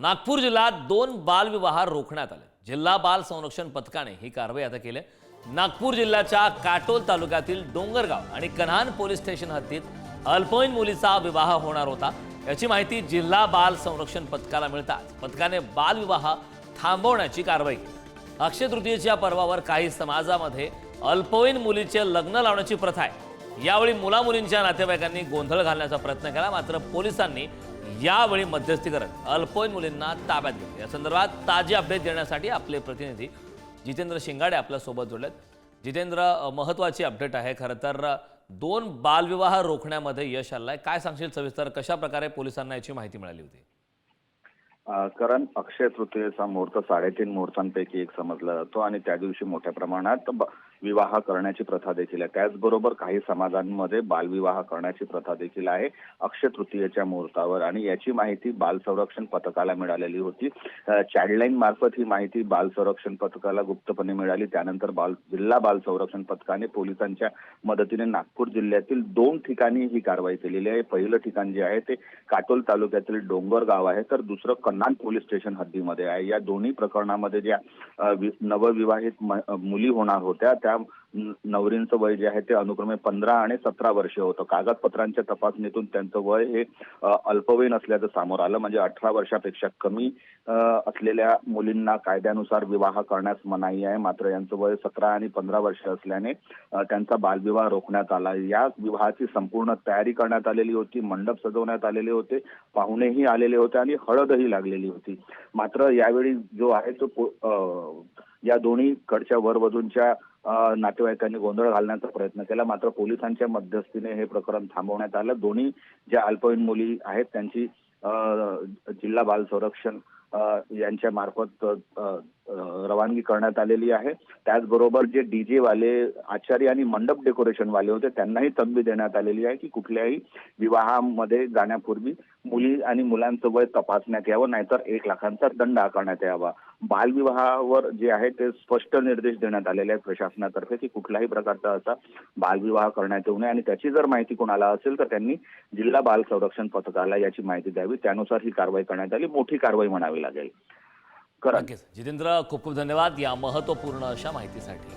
नागपूर जिल्ह्यात दोन बालविवाह रोखण्यात आले. जिल्हा बाल संरक्षण पथकाने ही कारवाई आता केली नागपूर जिल्ह्याच्या काटोल तालुक्यातील डोंगरगाव आणि कन्हान पोलीस स्टेशन हद्दीत अल्पवयीन मुलीचा विवाह होणार होता. याची माहिती जिल्हा बाल संरक्षण पथकाला मिळताच पथकाने बालविवाह थांबवण्याची कारवाई केली. अक्षय तृतीयेच्या पर्वावर काही समाजामध्ये अल्पवयीन मुलीचे लग्न लावण्याची प्रथा आहे. यावेळी मुलामुलींच्या नातेवाईकांनी गोंधळ घालण्याचा प्रयत्न केला. मात्र पोलिसांनी यावेळी मध्यस्थी करत अल्पवयीन मुलींना ताब्यात घेतले. या संदर्भात ताजे अपडेट देण्यासाठी आपले प्रतिनिधी जितेंद्र शिंगाडे आपल्यासोबत जोडलेत. जितेंद्र महत्वाची अपडेट आहे. खरं तर दोन बालविवाह रोखण्यामध्ये यश आलंय. काय सांगशील सविस्तर? कशा प्रकारे पोलिसांना याची माहिती मिळाली होती? कारण अक्षय तृतीयेचा मुहूर्त साडेतीन मुहूर्तांपैकी एक समजला जातो आणि त्या दिवशी मोठ्या प्रमाणात विवाह करण्याची प्रथा देखील आहे. त्याचबरोबर काही समाजांमध्ये बालविवाह करण्याची प्रथा देखील आहे. अक्षय तृतीयेच्या मुहूर्तावर आणि याची माहिती बाल संरक्षण पथकाला मिळालेली होती. चाइल्डलाईन मार्फत ही माहिती बाल संरक्षण पथकाला गुप्तपणे मिळाली. त्यानंतर बाल जिल्हा बाल संरक्षण पथकाने पोलिसांच्या मदतीने नागपूर जिल्ह्यातील दोन ठिकाणी ही कारवाई केलेली आहे. पहिलं ठिकाण जे आहे ते काटोल तालुक्यातील डोंगर गाव आहे तर दुसरं कन्नान पोलीस स्टेशन हद्दीमध्ये आहे. या दोन्ही प्रकरणामध्ये ज्या नवविवाहित मुली होणार होत्या त्या नवरींचं वय जे आहे ते अनुक्रमे पंधरा आणि सतरा वर्ष होतं. कागदपत्रांच्या तपासणीतून त्यांचं वय हे अल्पवयीन असल्याचं समोर आलं. म्हणजे अठरा वर्षापेक्षा कमी असलेल्या मुलींना कायद्यानुसार विवाह करण्यास मनाई आहे. मात्र यांचं वय सतरा आणि पंधरा वर्ष असल्याने त्यांचा बालविवाह रोखण्यात आला. या विवाहाची संपूर्ण तयारी करण्यात आलेली होती. मंडप सजवण्यात आलेले होते. पाहुणेही आलेले होते आणि हळदही लागलेली होती. मात्र यावेळी जो आहे तो या दोन्ही कडच्या वरवधूंच्या नातेवाईकांनी गोंधळ घालण्याचा प्रयत्न केला. मात्र पोलिसांच्या मध्यस्थीने हे प्रकरण थांबवण्यात आलं. दोन्ही ज्या अल्पवयीन मुली आहेत त्यांची जिल्हा बाल संरक्षण यांच्या मार्फत रवानगी करण्यात आलेली आहे. त्याचबरोबर जे डीजे वाले आचारी आणि मंडप डेकोरेशन वाले होते त्यांनाही तंबी देण्यात आलेली आहे की कुठल्याही विवाहामध्ये जाण्यापूर्वी मुली आणि मुलांचं वय तपासण्यात यावं नाहीतर एक लाखांचा दंड आकारण्यात यावा. बालविवाहावर जे आहे ते स्पष्ट निर्देश देण्यात आलेले आहेत प्रशासनातर्फे की कुठलाही प्रकारचा असा बालविवाह करण्यात येऊ नये. आणि त्याची जर माहिती कोणाला असेल तर त्यांनी जिल्हा बाल संरक्षण पथकाला याची माहिती द्यावी. त्यानुसार ही कारवाई करण्यात आली. मोठी कारवाई म्हणावी लागेल. जितेंद्र खूप खूप धन्यवाद या महत्त्वपूर्ण अशा माहितीसाठी.